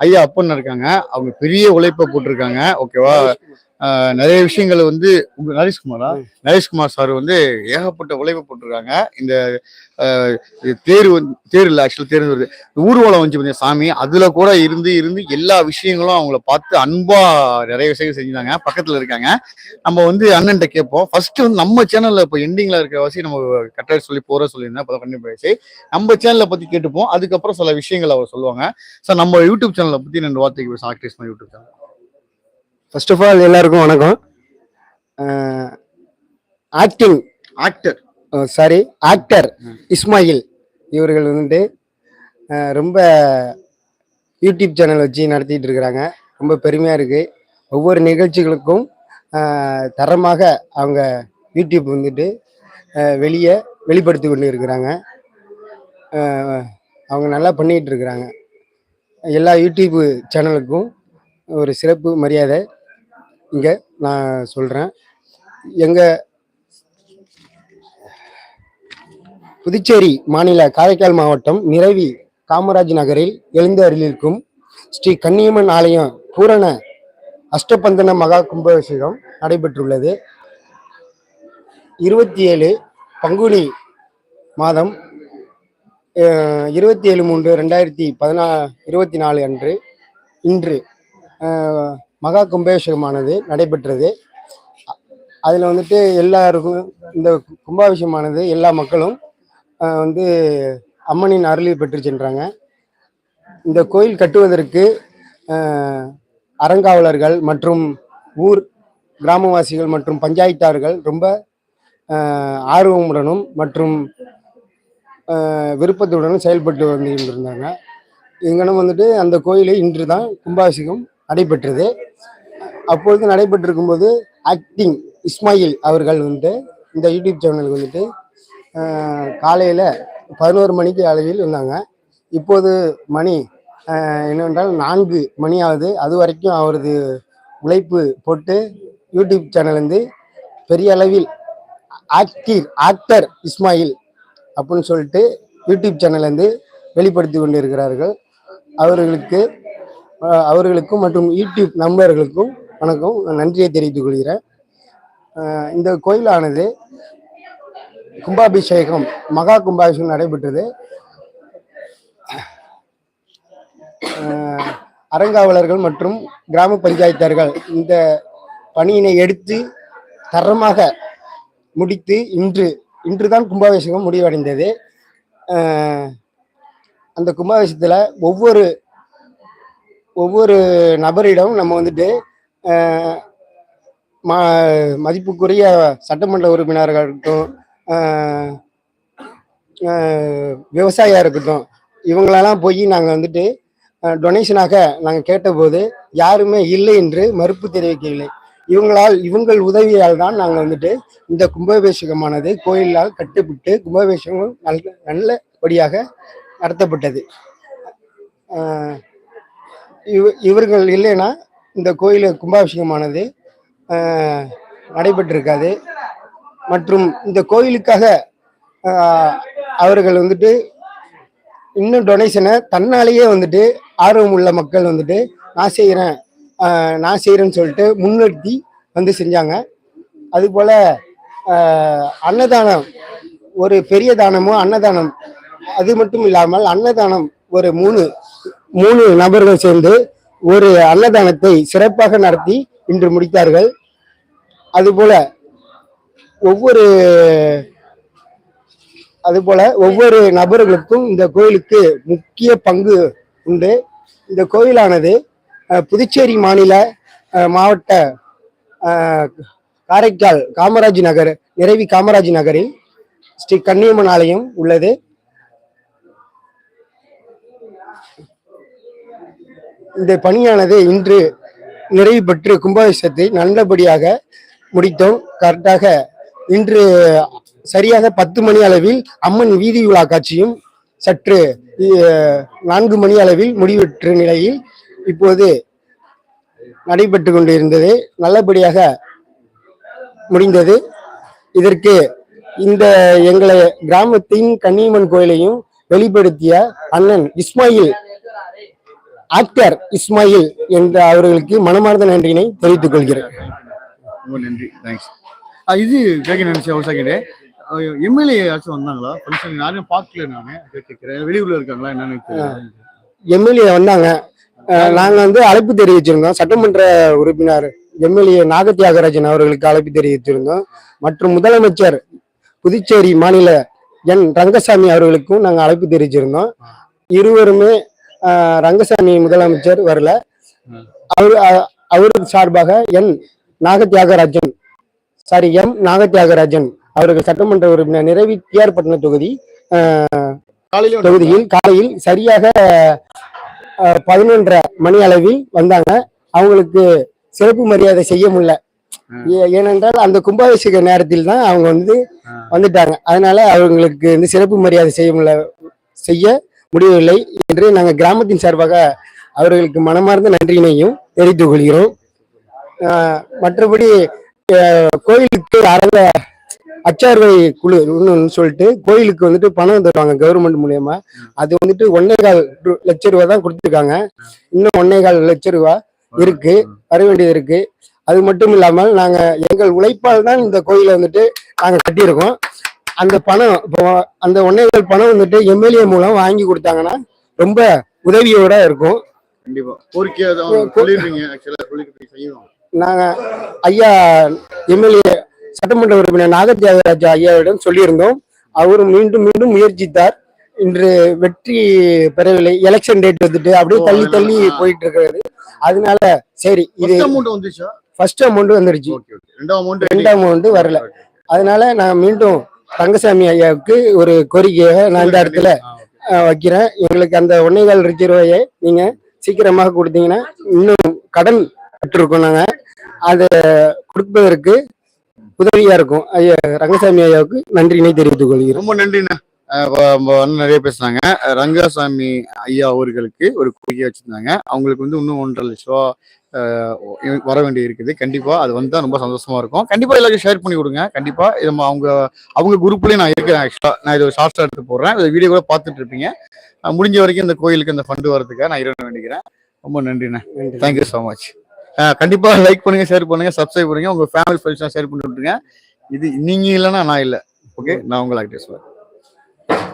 ஐயா அப்பன் இருக்காங்க. அவங்க பெரிய உழைப்பை போட்டிருக்காங்க. ஓகேவா? நிறைய விஷயங்கள் வந்து உங்க நரேஷ்குமாரா? நரேஷ்குமார் சார் வந்து ஏகப்பட்ட உழைப்பு போட்டிருக்காங்க. இந்த தேர் வந்து தேர் இல்லை ஆக்சுவலா தேர் வருது ஊர்வலம் வந்து பார்த்தீங்க சாமி அதுல கூட இருந்து இருந்து எல்லா விஷயங்களும் அவங்கள பார்த்து அன்பா நிறைய விஷயங்கள் செஞ்சாங்க பக்கத்துல இருக்காங்க. நம்ம வந்து அண்ணன்ட்ட கேட்போம். ஃபர்ஸ்ட் வந்து நம்ம சேனல்ல இப்போ எண்டிங்ல இருக்க வாசி நம்ம கரெக்டாக சொல்லி போற சொல்லியிருந்தேன். இப்போ பண்ணி போயிடுச்சு நம்ம சேனலை பத்தி கேட்டுப்போம். அதுக்கப்புறம் சில விஷயங்கள் அவர் சொல்லுவாங்க. சார் நம்ம யூடியூப் சேனலை பத்தி ரெண்டு வார்த்தைக்கு பேசுவோம் actives YouTube channel first of all எல்லாருக்கும் வணக்கம். Acting actor sorry actor. Ismail இவர்கள் வந்துட்டு ரொம்ப யூடியூப் சேனல் வச்சு நடத்திட்டு இருக்கிறாங்க. ரொம்ப பெருமையாக இருக்கு. ஒவ்வொரு நிகழ்ச்சிகளுக்கும் தரமாக அவங்க யூடியூப் வந்துட்டு வெளியே வெளிப்படுத்தி கொண்டு இருக்கிறாங்க. அவங்க நல்லா பண்ணிட்டு இருக்கிறாங்க. எல்லா யூடியூப் சேனலுக்கும் ஒரு சிறப்பு மரியாதை. இங்கே நான் சொல்கிறேன் எங்கள் புதுச்சேரி மாநில காரைக்கால் மாவட்டம் நிறவி காமராஜ் நகரில் எழுந்தருளிருக்கும் ஸ்ரீ கன்னியம்மன் ஆலயம் பூரண அஷ்டபந்தன மகா கும்பாபிஷேகம் நடைபெற்றுள்ளது. இருபத்தி ஏழு பங்குனி மாதம் இருபத்தி ஏழு மூன்று ரெண்டாயிரத்தி பதினா இருபத்தி நாலு அன்று இன்று மகா கும்பாபிஷேகமானது நடைபெற்றது. அதில் வந்துட்டு எல்லாருக்கும் இந்த கும்பாபிஷேகமானது எல்லா மக்களும் வந்து அம்மனின் அருளில் பெற்று சென்றாங்க. இந்த கோயில் கட்டுவதற்கு அறங்காவலர்கள் மற்றும் ஊர் கிராமவாசிகள் மற்றும் பஞ்சாயத்தார்கள் ரொம்ப ஆர்வமுடனும் மற்றும் விருப்பத்துடன் செயல்பட்டு வந்துகிட்டு இருந்தாங்க இங்கனம் வந்துட்டு அந்த கோயிலை இன்று தான் கும்பாபிஷேகம் நடைபெற்றது. அப்பொழுது நடைபெற்றிருக்கும்போது ஆக்டிங் இஸ்மாயில் அவர்கள் வந்துட்டு இந்த யூடியூப் சேனலுக்கு வந்துட்டு காலையில் பதினோரு மணிக்கு அளவில் இருந்தாங்க. இப்போது மணி என்னவென்றால் நான்கு மணி ஆகுது. அது வரைக்கும் அவரது உழைப்பு போட்டு யூடியூப் சேனல் வந்து பெரிய அளவில் ஆக்டிவ் ஆக்டர் இஸ்மாயில் அப்படின்னு சொல்லிட்டு யூடியூப் சேனல்லேருந்து வெளிப்படுத்தி கொண்டு இருக்கிறார்கள் அவர்களுக்கு அவர்களுக்கும் மற்றும் யூடியூப் நண்பர்களுக்கும் வணக்கம். நன்றியை தெரிவித்துக் கொள்கிறேன். இந்த கோயிலானது கும்பாபிஷேகம் மகா கும்பாபிஷேகம் நடைபெற்றது. அறங்காவலர்கள் மற்றும் கிராம பஞ்சாயத்தார்கள் இந்த பணியினை எடுத்து தரமாக முடித்து இன்று இன்றுதான் கும்பாபிஷேகம் முடிவடைந்தது. அந்த கும்பாபிஷேகத்தில் ஒவ்வொரு ஒவ்வொரு நபரிடம் நம்ம வந்துட்டு ம மதிப்புக்குரிய சட்டமன்ற உறுப்பினர்கள் இருக்கட்டும் விவசாயியாக இருக்கட்டும் இவங்களெல்லாம் போய் நாங்கள் வந்துட்டு டொனேஷனாக நாங்கள் கேட்டபோது யாருமே இல்லை என்று மறுப்பு தெரிவிக்கவில்லை. இவங்களால் இவங்கள் உதவியால் தான் நாங்கள் வந்துட்டு இந்த கும்பாபிஷேகமானது கோயிலால் கட்டுப்பட்டு கும்பாபிஷேகம் நல்ல நல்லபடியாக நடத்தப்பட்டது. இவ இவர்கள் இல்லைன்னா இந்த கோயில் கும்பாபிஷேகமானது நடைபெற்றிருக்காது. மற்றும் இந்த கோயிலுக்காக அவர்கள் வந்துட்டு இன்னும் டொனேஷனை தன்னாலேயே வந்துட்டு ஆர்வம் உள்ள மக்கள் வந்துட்டு நான் செய்கிறேன் நான் செய்கிறேன்னு சொல்லிட்டு முன்னிறுத்தி வந்து செஞ்சாங்க. அதுபோல் அன்னதானம் ஒரு பெரிய தானமோ அன்னதானம் அது மட்டும் இல்லாமல் அன்னதானம் ஒரு மூணு மூணு நபர்கள் சேர்ந்து ஒரு அன்னதானத்தை சிறப்பாக நடத்தி இன்று முடித்தார்கள். அதுபோல ஒவ்வொரு அதுபோல ஒவ்வொரு நபர்களுக்கும் இந்த கோயிலுக்கு முக்கிய பங்கு உண்டு. இந்த கோயிலானது புதுச்சேரி மாநில அஹ், மாவட்ட காரைக்கால் காமராஜ் நகர் நிறைவி காமராஜ் நகரில் ஸ்ரீ கன்னியம்மன் ஆலயம் உள்ளது. இந்த பணியானது இன்று நிறைவு பெற்று கும்பாபிஷத்தை நல்லபடியாக முடித்தோம். கரெக்டாக இன்று சரியாக பத்து மணி அளவில் அம்மன் வீதி உலா காட்சியும் சற்று நான்கு மணி அளவில் முடிவெற்ற நிலையில் இப்போது நடைபெற்று கொண்டிருந்தது. நல்லபடியாக முடிந்தது. இதற்கு இந்த எங்களை கிராமத்தின் கன்னியம்மன் கோயிலையும் வெளிப்படுத்திய அண்ணன் இஸ்மாயில் ஆக்டர் இஸ்மாயில் என்ற அவர்களுக்கு மனமார்ந்த நன்றியினை தெரிவித்துக் கொள்கிறேன். ரொம்ப நன்றி. தேங்க்ஸ் இது கேட்க நினைச்சேன் ஒரு செகண்டு எம்எல்ஏ யாச்சும் வந்தாங்களா? ஃபங்க்ஷன் யாரும் பார்க்கல நான். கேட்கிறேன். வெளியூர்ல இருக்காங்களா? என்னன்னு. எம்எல்ஏ வந்தாங்க. அஹ் நாங்க வந்து அழைப்பு தெரிவிச்சிருந்தோம். சட்டமன்ற உறுப்பினர் எம்எல்ஏ நாக தியாகராஜன் அவர்களுக்கு அழைப்பு தெரிவித்திருந்தோம். மற்றும் முதலமைச்சர் புதுச்சேரி மாநில என் ரங்கசாமி அவர்களுக்கும் நாங்க அழைப்பு தெரிவிச்சிருந்தோம். இருவருமே ரங்கசாமி முதலமைச்சர் வரல. அவர் அவருக்கு சார்பாக N Naga Thiyagarajan sorry M Naga Thiyagarajan அவர்கள் சட்டமன்ற உறுப்பினர் நிறைவி டிஆர் பட்டின தொகுதி தொகுதியில் காலையில் சரியாக பதினொன்றரை மணி அளவில் வந்தாங்க. அவங்களுக்கு சிறப்பு மரியாதை செய்ய முடியல. ஏ- ஏனென்றால் அந்த கும்பாபிஷேக நேரத்தில் தான் அவங்க வந்து வந்துட்டாங்க. அதனால அவங்களுக்கு வந்து சிறப்பு மரியாதை செய்ய முடியல செய்ய முடியவில்லை என்று நாங்கள் கிராமத்தின் சார்பாக அவர்களுக்கு மனமார்ந்த நன்றியினையும் தெரிவித்துக் கொள்கிறோம். மற்றபடி கோயிலுக்கு அரங்க அச்சார்வை குழு சொல்லிட்டு கோயிலுக்கு வந்துட்டு பணம் தருவாங்க கவர்மெண்ட் மூலியமா. அது வந்துட்டு ஒன்னே கால் லட்ச ரூபா தான் கொடுத்துருக்காங்க. இன்னும் ஒன்னே கால் லட்ச ரூபா இருக்கு. வர வேண்டியது இருக்கு. அது மட்டும் இல்லாமல் நாங்க எங்கள் உழைப்பால் தான் இந்த கோயிலை வந்துட்டு நாங்க கட்டியிருக்கோம். அந்த பணம் இப்போ அந்த ஒன்னே கால் பணம் வந்துட்டு எம்எல்ஏ மூலம் வாங்கி கொடுத்தாங்கன்னா ரொம்ப உதவியோட இருக்கும். கண்டிப்பா. செய்யணும். நாங்க ஐயா எம்எல்ஏ சட்டமன்ற உறுப்பினர் நாகத்தியாகராஜா ஐயாவிடம் சொல்லியிருந்தோம். அவரும் மீண்டும் மீண்டும் முயற்சித்தார். இன்று வெற்றி பெறவில்லை. எலெக்ஷன் டேட் வந்துட்டு அப்படியே தள்ளி தள்ளி. போயிட்டு இருக்கிறது அதனால சரி இது ஃபர்ஸ்ட் அமௌண்ட் ஓகே ரெண்டாம் அமௌண்ட் வரல. அதனால நான் மீண்டும் ரங்கசாமி ஐயாவுக்கு ஒரு கோரிக்கையை நான் இந்த இடத்துல வைக்கிறேன். எங்களுக்கு அந்த ஒன்னேகால் லட்ச ரூபாயை நீங்க சீக்கிரமாக கொடுத்தீங்கன்னா இன்னும் கடன் பெற்றிருக்கோம் நாங்க. அதை கொடுப்பதற்கு உதவியா இருக்கும். ஐயா ரங்கசாமி ஐயாவுக்கு நன்றியினை தெரிவித்துக் கொள்கிறோம். ரொம்ப நன்றிண்ணா. நிறைய பேசுனாங்க. ரங்கசாமி ஐயா அவர்களுக்கு ஒரு கோரிக்கை வச்சிருந்தாங்க. அவங்களுக்கு வந்து இன்னும் ஒன்றரை லட்ச ரூபா வர வேண்டி இருக்குது. கண்டிப்பா அது வந்தா ரொம்ப சந்தோஷமா இருக்கும். கண்டிப்பா எல்லாருக்கும் ஷேர் பண்ணி கொடுங்க. கண்டிப்பா இது நம்ம அவங்க அவங்க குரூப்லயும் நான் இருக்கிறேன் ஆக்சுவலா நான் இது ஷார்ட்ஸா எடுத்து போடுறேன். இந்த வீடியோ கூட பார்த்துட்டு இருப்பீங்க. முடிஞ்ச வரைக்கும் இந்த கோயிலுக்கு இந்த ஃபண்டு வரதுக்காக நான் இறைவனை வேண்டிக்கிறேன். ரொம்ப நன்றிண்ணா. நன்றி. தேங்க்யூ ஸோ மச் கண்டிப்பா லைக் பண்ணுங்க ஷேர் பண்ணுங்க சப்ஸ்கிரைப் பண்ணுங்க. உங்க ஃபேமிலி ஃப்ரெண்ட்ஸ் ஷேர் பண்ணி விட்டுருங்க இது நீங்க இல்லைன்னா நான் இல்லை. ஓகே நான் உங்களை ஆக்டர் சொல்லுவேன்